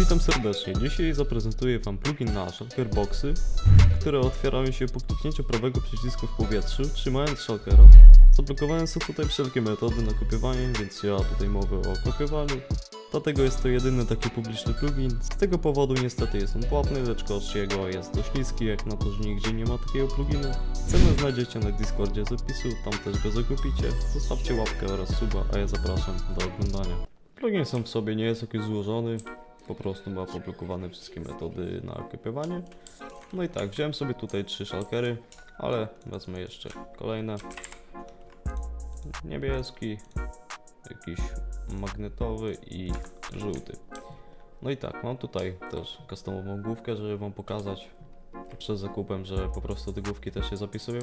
Witam serdecznie. Dzisiaj zaprezentuję Wam plugin na Shulkerboxy, które otwierają się po kliknięciu prawego przycisku w powietrzu, trzymając Shulkera. Zablokowane są tutaj wszelkie metody na kopiowanie, więc ja tutaj mówię o kopiowaniu. Dlatego jest to jedyny taki publiczny plugin. Z tego powodu niestety jest on płatny, lecz koszt jego jest dość niski, jak na to, że nigdzie nie ma takiego pluginu. Cenę znajdziecie na Discordzie z opisu, tam też go zakupicie. Zostawcie łapkę oraz suba, a ja zapraszam do oglądania. Plugin sam w sobie nie jest jakiś złożony, po prostu ma poblokowane wszystkie metody na kopiowanie. No i tak, wziąłem sobie tutaj trzy szalkery, ale wezmę jeszcze kolejne. Niebieski, jakiś magnetowy i żółty. No i tak, mam tutaj też customową główkę, żeby wam pokazać przed zakupem, że po prostu te główki też się zapisują,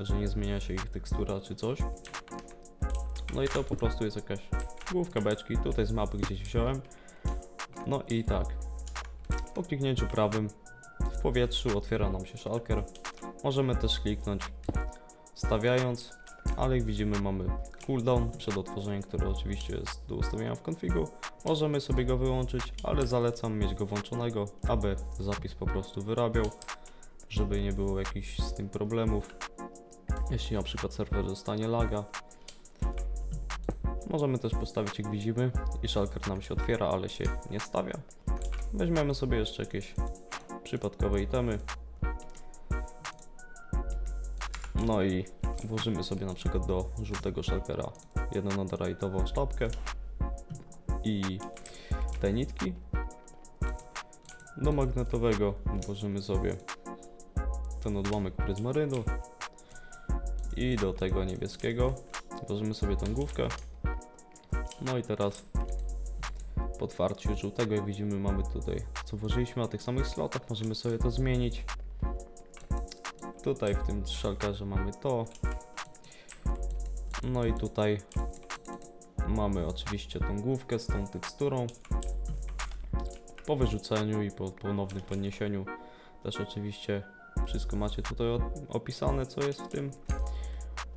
że nie zmienia się ich tekstura czy coś. No i to po prostu jest jakaś główka beczki, tutaj z mapy gdzieś wziąłem. No i tak, po kliknięciu prawym w powietrzu otwiera nam się shulker. Możemy też kliknąć stawiając, ale jak widzimy mamy cooldown przed otworzeniem, który oczywiście jest do ustawienia w konfigu. Możemy sobie go wyłączyć, ale zalecam mieć go włączonego, aby zapis po prostu wyrabiał, żeby nie było jakichś z tym problemów. Jeśli na przykład serwer dostanie laga, Możemy też postawić jak widzimy i shulker nam się otwiera, ale się nie stawia. Weźmiemy sobie jeszcze jakieś przypadkowe itemy. No i włożymy sobie na przykład do żółtego shulkera jedną netherite'ową sztabkę i te nitki. Do magnetowego włożymy sobie ten odłamek pryzmarynu i do tego niebieskiego włożymy sobie tą główkę no i teraz po otwarciu żółtego, jak widzimy, mamy tutaj co włożyliśmy na tych samych slotach, możemy sobie to zmienić. Tutaj w tym szalkarze mamy to. No i tutaj mamy oczywiście tą główkę z tą teksturą. Po wyrzuceniu i po ponownym podniesieniu też oczywiście wszystko macie tutaj opisane, co jest w tym.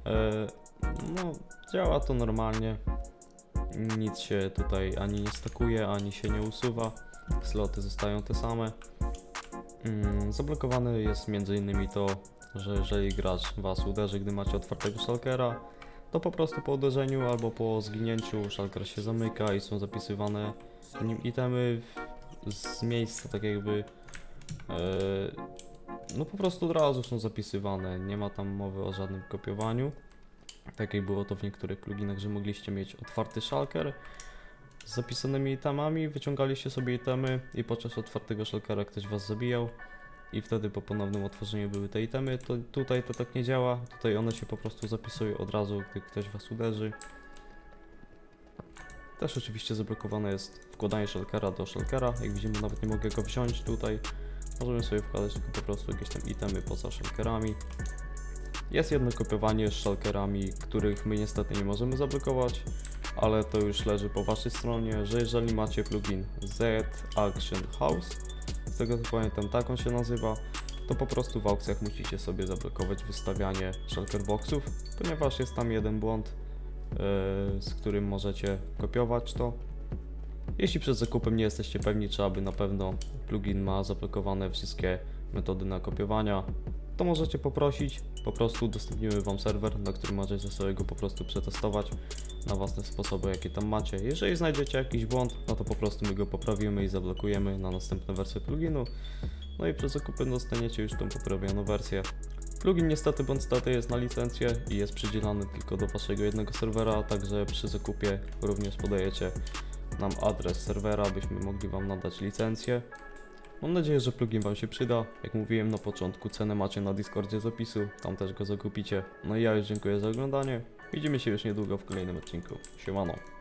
E, no, działa to normalnie. Nic się tutaj ani nie stakuje, ani się nie usuwa. Sloty zostają te same. Mm, Zablokowane jest m.in. to, że jeżeli gracz was uderzy, gdy macie otwartego shulkera, to po prostu po uderzeniu albo po zginięciu shulker się zamyka i są zapisywane w nim itemy z miejsca tak jakby e, no po prostu od razu są zapisywane, nie ma tam mowy o żadnym kopiowaniu. Tak jak było to w niektórych pluginach, że mogliście mieć otwarty shulker z zapisanymi itemami, wyciągaliście sobie itemy i podczas otwartego shulkera ktoś was zabijał i wtedy po ponownym otworzeniu były te itemy. To tutaj to tak nie działa, tutaj one się po prostu zapisują od razu, gdy ktoś was uderzy. Też oczywiście zablokowane jest wkładanie shulkera do shulkera, jak widzimy nawet nie mogę go wziąć tutaj. Możemy sobie wkładać tylko po prostu jakieś tam itemy poza shulkerami. Jest jedno kopiowanie z shulkerami, których my niestety nie możemy zablokować, ale to już leży po waszej stronie, że jeżeli macie plugin Z Action House, z tego co pamiętam tak on się nazywa, to po prostu w aukcjach musicie sobie zablokować wystawianie shulker boxów, ponieważ jest tam jeden błąd, yy, z którym możecie kopiować to. Jeśli przed zakupem nie jesteście pewni, czy aby na pewno plugin ma zablokowane wszystkie metody na kopiowania, to możecie poprosić. Po prostu udostępnimy Wam serwer, na którym możecie sobie go po prostu przetestować na własne sposoby, jakie tam macie. Jeżeli znajdziecie jakiś błąd, no to po prostu my go poprawimy i zablokujemy na następne wersje pluginu. No i przed zakupem dostaniecie już tą poprawioną wersję. Plugin niestety bądź stety jest na licencję i jest przydzielany tylko do Waszego jednego serwera, także przy zakupie również podajecie nam adres serwera, byśmy mogli Wam nadać licencję. Mam nadzieję, że plugin Wam się przyda. Jak mówiłem na początku, cenę macie na Discordzie z opisu, tam też go zakupicie. No i ja już dziękuję za oglądanie. Widzimy się już niedługo w kolejnym odcinku. Siemano.